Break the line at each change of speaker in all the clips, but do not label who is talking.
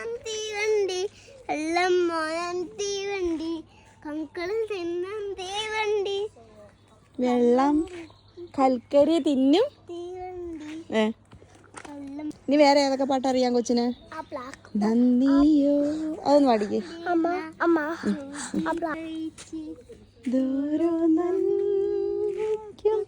തിന്നം തീവണ്ടി വെള്ളം മോനം തീവണ്ടി കങ്കളും തിന്നം
തീവണ്ടി വെള്ളം
കൽക്കരി തിന്നും തീവണ്ടി നീ വേറെ ഏതൊക്കെ പാട്ട് അറിയാം കൊച്ചിന് നന്ദിയോ അതൊന്ന് പാടിക്കേ ദൂരോ നന്ദിക്കും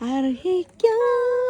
അർഹിക്കാം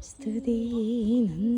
സ്തുതി